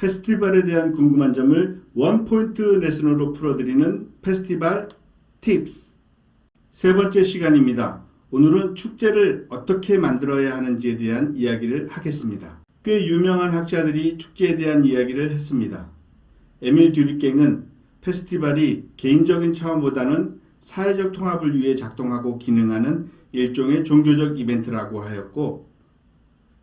페스티벌에 대한 궁금한 점을 원포인트 레슨으로 풀어드리는 페스티벌 팁스. 세 번째 시간입니다. 오늘은 축제를 어떻게 만들어야 하는지에 대한 이야기를 하겠습니다. 꽤 유명한 학자들이 축제에 대한 이야기를 했습니다. 에밀 듀리갱은 페스티벌이 개인적인 차원보다는 사회적 통합을 위해 작동하고 기능하는 일종의 종교적 이벤트라고 하였고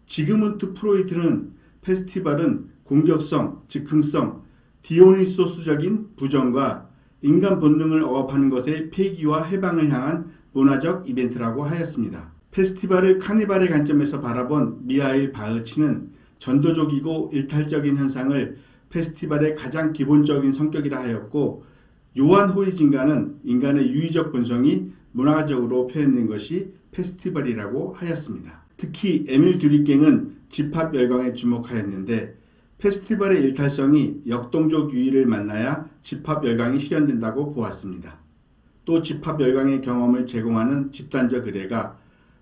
지그문트 프로이트는 페스티벌은 공격성, 즉흥성, 디오니소스적인 부정과 인간 본능을 억압하는 것의 폐기와 해방을 향한 문화적 이벤트라고 하였습니다. 페스티벌을 카니발의 관점에서 바라본 미하일 바흐치는 전도적이고 일탈적인 현상을 페스티벌의 가장 기본적인 성격이라 하였고 요한 호이징가는 인간의 유의적 본성이 문화적으로 표현된 것이 페스티벌이라고 하였습니다. 특히 에밀 듀리갱은 집합 열광에 주목하였는데 페스티벌의 일탈성이 역동적 유의를 만나야 집합 열광이 실현된다고 보았습니다. 또 집합 열광의 경험을 제공하는 집단적 의례가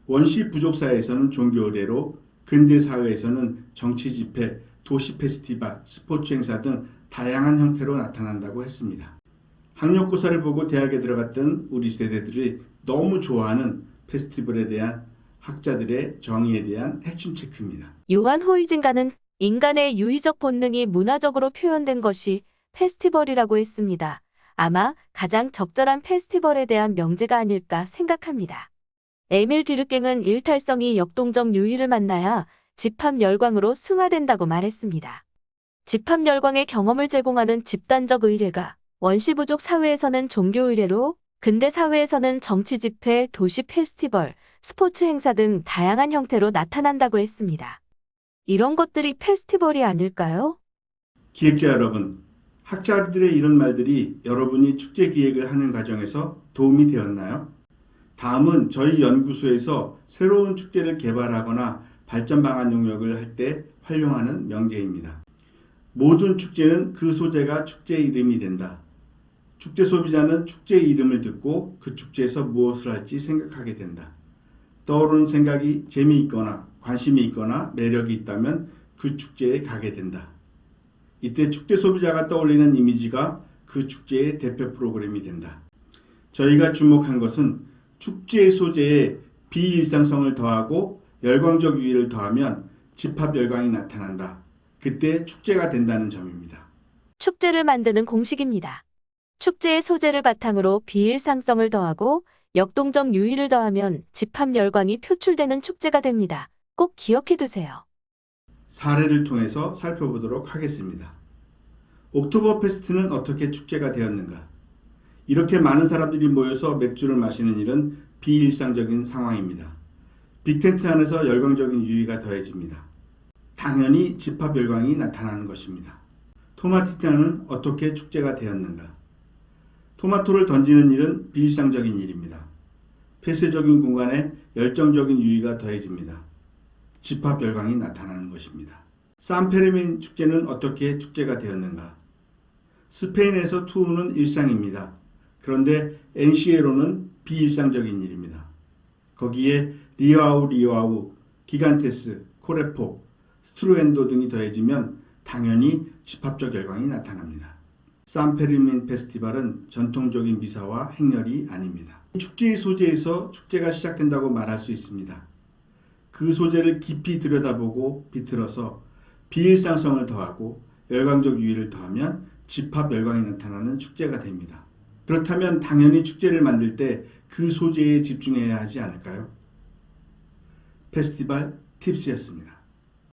원시 부족 사회에서는 종교 의례로 근대 사회에서는 정치 집회, 도시 페스티벌, 스포츠 행사 등 다양한 형태로 나타난다고 했습니다. 학력고사를 보고 대학에 들어갔던 우리 세대들이 너무 좋아하는 페스티벌에 대한 학자들의 정의에 대한 핵심 체크입니다. 요한 호이징가는 인간의 유의적 본능이 문화적으로 표현된 것이 페스티벌이라고 했습니다. 아마 가장 적절한 페스티벌에 대한 명제가 아닐까 생각합니다. 에밀 디르갱은 일탈성이 역동적 유의를 만나야 집합 열광으로 승화된다고 말했습니다. 집합 열광의 경험을 제공하는 집단적 의례가 원시부족 사회에서는 종교 의례로 근대 사회에서는 정치 집회, 도시 페스티벌, 스포츠 행사 등 다양한 형태로 나타난다고 했습니다. 이런 것들이 페스티벌이 아닐까요? 기획자 여러분, 학자들의 이런 말들이 여러분이 축제 기획을 하는 과정에서 도움이 되었나요? 다음은 저희 연구소에서 새로운 축제를 개발하거나 발전 방안 용역을 할 때 활용하는 명제입니다. 모든 축제는 그 소재가 축제 이름이 된다. 축제 소비자는 축제 이름을 듣고 그 축제에서 무엇을 할지 생각하게 된다. 떠오르는 생각이 재미있거나 관심이 있거나 매력이 있다면 그 축제에 가게 된다. 이때 축제 소비자가 떠올리는 이미지가 그 축제의 대표 프로그램이 된다. 저희가 주목한 것은 축제의 소재에 비일상성을 더하고 열광적 유의를 더하면 집합 열광이 나타난다. 그때 축제가 된다는 점입니다. 축제를 만드는 공식입니다. 축제의 소재를 바탕으로 비일상성을 더하고 역동적 유의를 더하면 집합 열광이 표출되는 축제가 됩니다. 꼭 기억해 두세요. 사례를 통해서 살펴보도록 하겠습니다. 옥토버 페스트는 어떻게 축제가 되었는가? 이렇게 많은 사람들이 모여서 맥주를 마시는 일은 비일상적인 상황입니다. 빅텐트 안에서 열광적인 유의가 더해집니다. 당연히 집합 열광이 나타나는 것입니다. 토마티타는 어떻게 축제가 되었는가? 토마토를 던지는 일은 비일상적인 일입니다. 폐쇄적인 공간에 열정적인 유의가 더해집니다. 집합 열광이 나타나는 것입니다. 산페르민 축제는 어떻게 축제가 되었는가? 스페인에서 투우는 일상입니다. 그런데 엔시에로는 비일상적인 일입니다. 거기에 리와우 리와우, 기간테스, 코레포, 스트루엔도 등이 더해지면 당연히 집합적 열광이 나타납니다. 산페르민 페스티벌은 전통적인 미사와 행렬이 아닙니다. 축제의 소재에서 축제가 시작된다고 말할 수 있습니다. 그 소재를 깊이 들여다보고 비틀어서 비일상성을 더하고 열광적 유의를 더하면 집합 열광이 나타나는 축제가 됩니다. 그렇다면 당연히 축제를 만들 때 그 소재에 집중해야 하지 않을까요? 페스티벌 팁스였습니다.